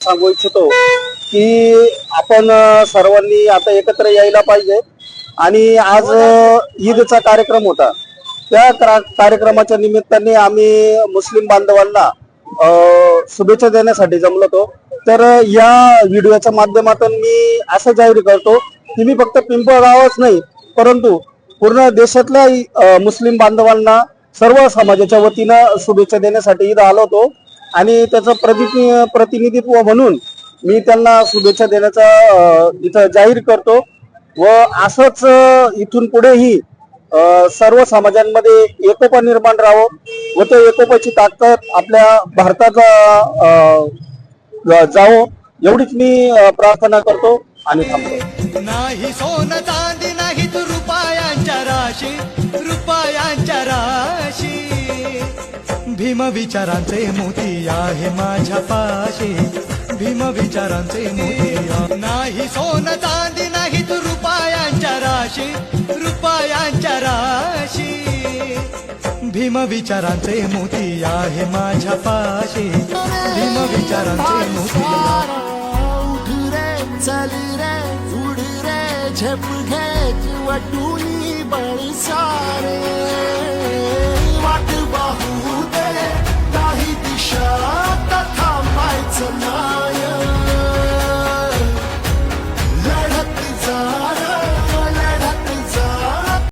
सांगू इच्छितो की आपण सर्वांनी आता एकत्र यायला पाहिजे. आणि आज ईदचा कार्यक्रम होता. त्या कार्यक्रमाच्या निमित्ताने आम्ही मुस्लिम बांधवांना शुभेच्छा देण्यासाठी जमलो होतो तर या व्हिडिओच्या माध्यमातून मी असं जाहीर करतो की मी फक्त पिंपळगावच नाही परंतु पूर्ण देशातल्या मुस्लिम बांधवांना सर्व समाजाच्या वतीनं शुभेच्छा देण्यासाठी ईद आलो होतो. आणि त्याचं प्रति प्रतिनिधित्व म्हणून मी त्यांना शुभेच्छा देण्याचा इथं जाहीर करतो. व असंच इथून पुढेही सर्व समाजांमध्ये एकोपा निर्माण राहावं व त्या एकोपाची ताकद आपल्या भारताचा जावो. एवढीच मी प्रार्थना करतो आणि थांबतो. नाही सोन चांदी नाही तू रुपयांच्या राशी. रुपयांच्या राशी भीम विचारांचे मोती आहे माझ्या पाशी. भीम विचारांचे मोती नाही सोन चांदी नाही तू रुपयांच्या राशी. रुपयांच्या राशी. भीम विचारांचे मोती आहे माझ्या पाशी. भीम विचारांचे मोती उठ रे चल रे उड रे झेप घे वटुनी बळसा